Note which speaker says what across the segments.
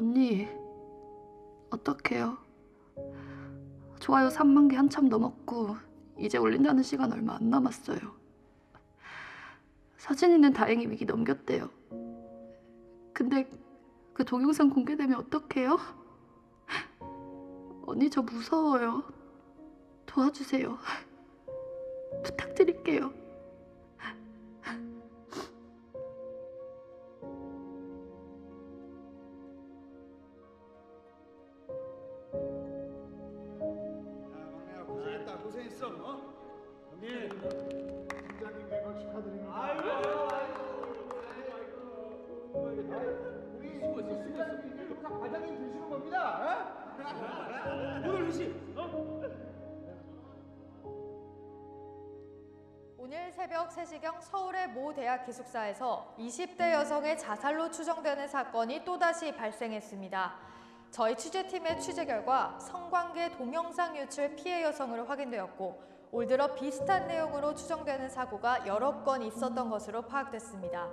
Speaker 1: 언니, 어떡해요? 좋아요 3만 개 한참 넘었고 이제 올린다는 시간 얼마 안 남았어요. 서진이는 다행히 위기 넘겼대요. 근데 그 동영상 공개되면 어떡해요? 언니 저 무서워요. 도와주세요. 부탁드릴게요.
Speaker 2: 고생했어 어? 형님 팀장님 개걸 축하드립니다. 아이고 우리 팀장님 항상 과장님 되시는 겁니다. 오늘 회식
Speaker 3: 오늘 새벽 3시경 서울의 모 대학 기숙사에서 20대 여성의 자살로 추정되는 사건이 또다시 발생했습니다. 저희 취재팀의 취재 결과 성관계 동영상 유출 피해 여성으로 확인되었고 올 들어 비슷한 내용으로 추정되는 사고가 여러 건 있었던 것으로 파악됐습니다.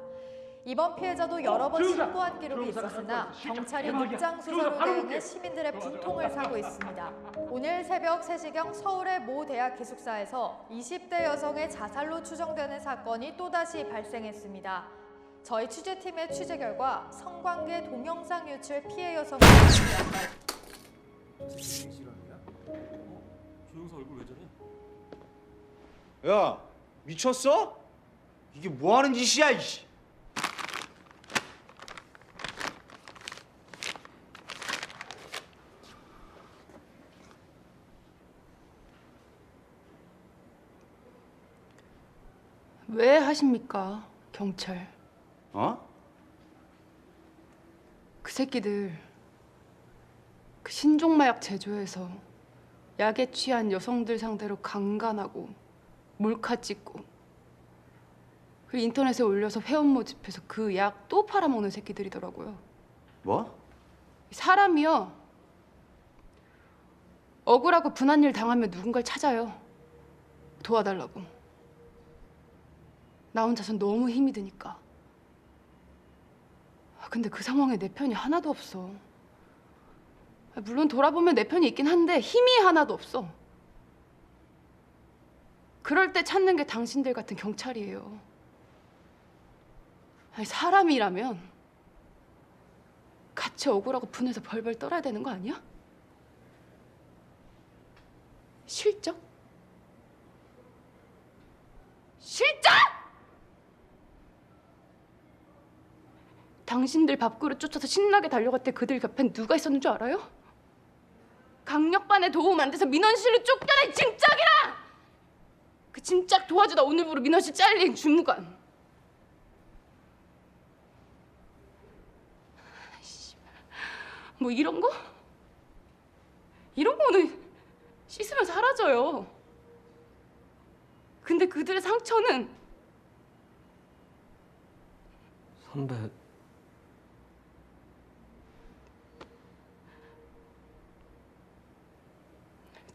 Speaker 3: 이번 피해자도 여러 번 신고한 기록이 있었으나 경찰이 입장 수사로 대응해 시민들의 분통을 사고 있습니다. 오늘 새벽 3시경 서울의 모 대학 기숙사에서 20대 여성의 자살로 추정되는 사건이 또다시 발생했습니다. 저희 취재팀의 취재 결과 성관계 동영상 유출 피해 여성을
Speaker 4: 조영사 얼굴 왜 저래?
Speaker 5: 야 미쳤어? 이게 뭐 하는 짓이야 이씨.
Speaker 1: 왜 하십니까, 경찰?
Speaker 5: 어?
Speaker 1: 그 새끼들 그 신종마약 제조해서 약에 취한 여성들 상대로 강간하고 몰카 찍고 그 인터넷에 올려서 회원 모집해서 그 약 또 팔아먹는 새끼들이더라고요.
Speaker 5: 뭐?
Speaker 1: 사람이요. 억울하고 분한 일 당하면 누군가를 찾아요. 도와달라고. 나 혼자선 너무 힘이 드니까. 아, 근데 그 상황에 내 편이 하나도 없어. 아, 물론 돌아보면 내 편이 있긴 한데 힘이 하나도 없어. 그럴 때 찾는 게 당신들 같은 경찰이에요. 사람이라면 같이 억울하고 분해서 벌벌 떨어야 되는 거 아니야? 실적! 당신들 밥그릇 쫓아서 신나게 달려갈 때 그들 곁엔 누가 있었는 줄 알아요? 강력반에 도움 안 돼서 민원실로 쫓겨난 짐짝이랑! 그 짐짝 도와주다 오늘부로 민원실 잘린 주무관 뭐 이런 거? 이런 거는 씻으면 사라져요. 근데 그들의 상처는
Speaker 4: 선배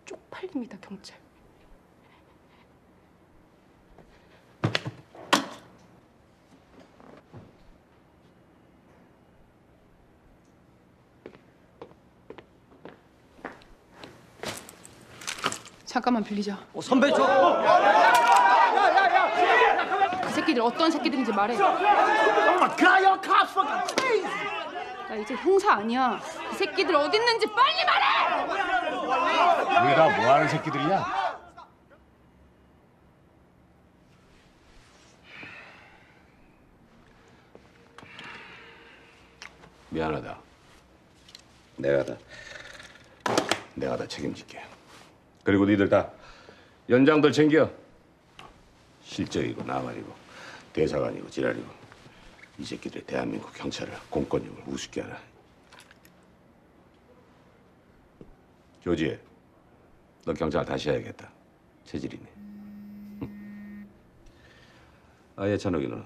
Speaker 1: 쪽팔립니다, 경찰. 잠깐만 빌리자.
Speaker 4: 어, 선배 저
Speaker 1: 그 새끼들 어떤 새끼들인지 말해. 나 이제 형사 아니야. 그 새끼들 어디 있는지 빨리 말해!
Speaker 6: 우리가 뭐 하는 새끼들이야? 미안하다. 내가 다 내가 다 책임질게. 그리고 니들 다 연장들 챙겨. 실적이고 나발이고 대사관이고 지랄이고 이 새끼들이 대한민국 경찰을 공권력을 우습게 하나. 조지혜, 너 경찰 다시 해야겠다. 체질이네. 아예 찬욱이는